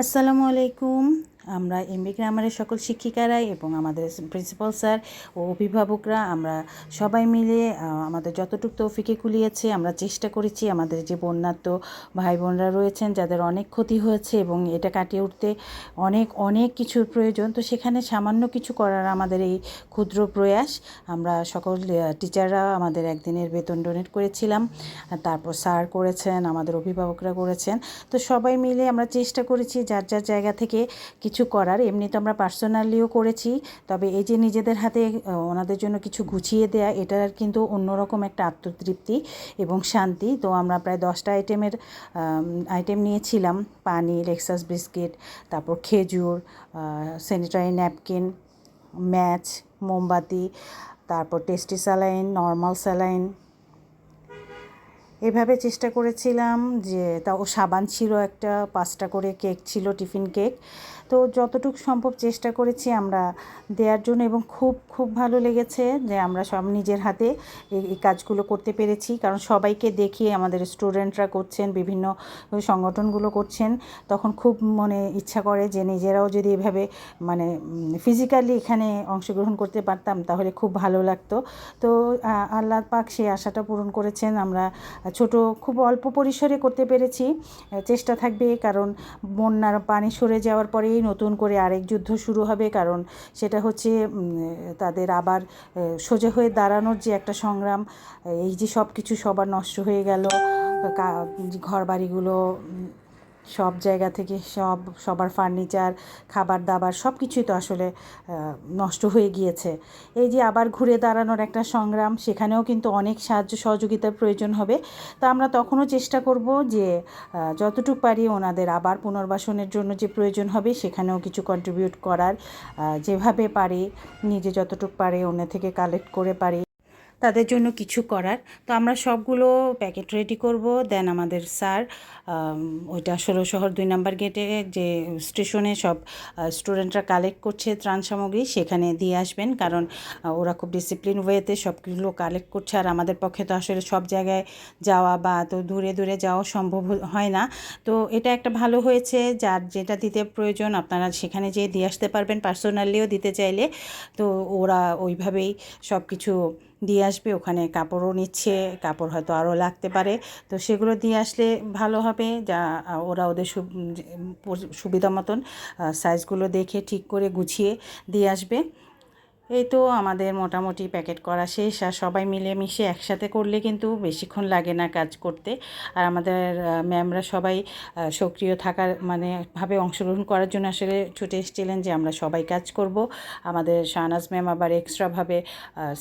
আসসালামু আলাইকুম। আমরা এমবি গ্রামারের সকল শিক্ষিকারাই এবং আমাদের প্রিন্সিপাল স্যার ও অভিভাবকরা, আমরা সবাই মিলে আমাদের যতটুকু তৌফিকে কুলিয়েছে, আমরা চেষ্টা করেছি আমাদের যে বন্যাত্ম ভাই বোনরা রয়েছেন যাদের অনেক ক্ষতি হয়েছে এবং এটা কাটিয়ে উঠতে অনেক অনেক কিছুর প্রয়োজন। তো সেখানে সামান্য কিছু করার আমাদের এই ক্ষুদ্র প্রয়াস, আমরা সকল টিচাররা আমাদের একদিনের বেতন ডোনেট করেছিলাম তারপর স্যার করেছেন, আমাদের অভিভাবকরা করেছেন। তো সবাই মিলে আমরা চেষ্টা করেছি যার যার জায়গা থেকে কিছু করার, এমনি তো আমরা পার্সোনালিও করেছি, তবে এই যে নিজেদের হাতে ওনাদের জন্য কিছু গুছিয়ে দেয়া, এটার কিন্তু অন্যরকম একটা আত্মতৃপ্তি এবং শান্তি। তো আমরা প্রায় দশটা আইটেমের আইটেম নিয়েছিলাম পানি লেক্সাস বিস্কিট, তারপর খেজুর স্যানিটারি ন্যাপকিন ম্যাচ মোমবাতি, তারপর টেস্টি স্যালাইন নর্মাল স্যালাইন এভাবে চেষ্টা করেছিলাম যে তাও সাবান ছিল একটা, পাঁচটা করে কেক ছিল, টিফিন কেক। তো যতটুকু সম্ভব চেষ্টা করেছি আমরা দেওয়ার জন্য এবং খুব খুব ভালো লেগেছে যে আমরা সব নিজের হাতে এই কাজগুলো করতে পেরেছি। কারণ সবাইকে দেখিয়ে আমাদের স্টুডেন্টরা করছেন, বিভিন্ন সংগঠনগুলো করছেন, তখন খুব মনে ইচ্ছা করে যে নিজেরাও যদি এভাবে মানে ফিজিক্যালি এখানে অংশগ্রহণ করতে পারতাম তাহলে খুব ভালো লাগতো। তো আল্লাহ পাক সেই আশাটা পূরণ করেছেন। আমরা ছোট, খুব অল্প পরিসরে করতে পেরেছি। চেষ্টা থাকবে, কারণ বন্যার পানি সরে যাওয়ার পরেই নতুন করে আরেক যুদ্ধ শুরু হবে, কারণ সেটা হচ্ছে তাদের আবার সোজা হয়ে দাঁড়ানোর যে একটা সংগ্রাম, এই যে সব কিছু সবার নষ্ট হয়ে গেল ঘর বাড়িগুলো সব জায়গা থেকে সব, সবার ফার্নিচার খাবার দাবার সব কিছুই তো আসলে নষ্ট হয়ে গিয়েছে। এই যে আবার ঘুরে দাঁড়ানোর একটা সংগ্রাম, সেখানেও কিন্তু অনেক সাহায্য সহযোগিতার প্রয়োজন হবে। তা আমরা তখনও চেষ্টা করব যে যতটুকু পারি ওনাদের আবার পুনর্বাসনের জন্য যে প্রয়োজন হবে, সেখানেও কিছু কন্ট্রিবিউট করার যেভাবে পারি, নিজে যতটুকু পারে ওনা থেকে কালেক্ট করে পারি। তাদের জন্য কিছু করার। তো আমরা সবগুলো প্যাকেট রেডি করব। দেন আমাদের স্যার ওইটা ষোলো শহর দুই নাম্বার গেটে যে স্টেশনে সব স্টুডেন্টরা কালেক্ট করছে ত্রাণ সামগ্রী, সেখানে দিয়ে আসবেন। কারণ ওরা খুব ডিসিপ্লিন ওয়েতে সবগুলো কালেক্ট করছে। আর আমাদের পক্ষে তো আসলে সব জায়গায় যাওয়া বা তো দূরে দূরে যাওয়া সম্ভব হয় না। তো এটা একটা ভালো হয়েছে। যার যেটা দিতে প্রয়োজন, আপনারা সেখানে যেয়ে দিয়ে আসতে পারবেন। পার্সোনালিও দিতে চাইলে। তো ওরা ওইভাবেই সব কিছু দিয়ে আসবে, ওখানে কাপড়ও নিচ্ছে, কাপড় হয়তো আরও লাগতে পারে। তো সেগুলো দিয়ে আসলে ভালো হবে, যা ওরা ওদের সুবিধা মতন সাইজগুলো দেখে ঠিক করে গুছিয়ে দিয়ে আসবে। এই তো আমাদের মোটামুটি প্যাকেট করা শেষ, আর সবাই মিলেমিশে একসাথে করলে কিন্তু বেশিক্ষণ লাগে না কাজ করতে। আর আমাদের ম্যামরা সবাই সক্রিয় থাকার মানে ভাবে অংশগ্রহণ করার জন্য আসলে ছুটে এসেছিলেন যে আমরা সবাই কাজ করব। আমাদের শাহনাজ ম্যাম আবার এক্সট্রাভাবে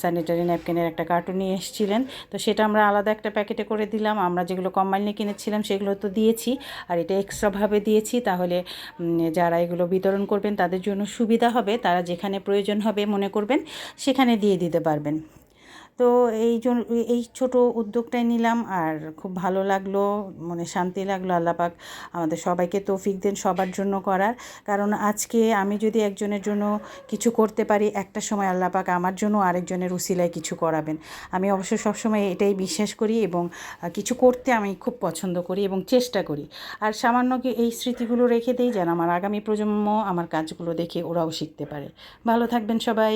স্যানিটারি ন্যাপকিনের একটা কার্টুন নিয়ে এসেছিলেন। তো সেটা আমরা আলাদা একটা প্যাকেটে করে দিলাম। আমরা যেগুলো কম্বাইনে কিনেছিলাম সেগুলো তো দিয়েছি, আর এটা এক্সট্রাভাবে দিয়েছি। তাহলে যারা এগুলো বিতরণ করবেন তাদের জন্য সুবিধা হবে। তারা যেখানে প্রয়োজন হবে মনে করবেন সেখানে দিয়ে দিতে পারবেন। তো এই জন্য এই ছোট উদ্যোগটাই নিলাম আর খুব ভালো লাগল, মনে শান্তি লাগল আল্লাপাক আমাদের সবাইকে তৌফিক দেন সবার জন্য করার। কারণ আজকে আমি যদি একজনের জন্য কিছু করতে পারি, একটা সময় আল্লাপাক আমার জন্য আরেকজনের উসিলায় কিছু করাবেন। আমি অবশ্য সবসময় এটাই বিশ্বাস করি এবং কিছু করতে আমি খুব পছন্দ করি এবং চেষ্টা করি। আর সামান্য কি এই স্মৃতিগুলো রেখে দিই যেন আমার আগামী প্রজন্ম আমার কাজগুলো দেখে ওরাও শিখতে পারে। ভালো থাকবেন সবাই।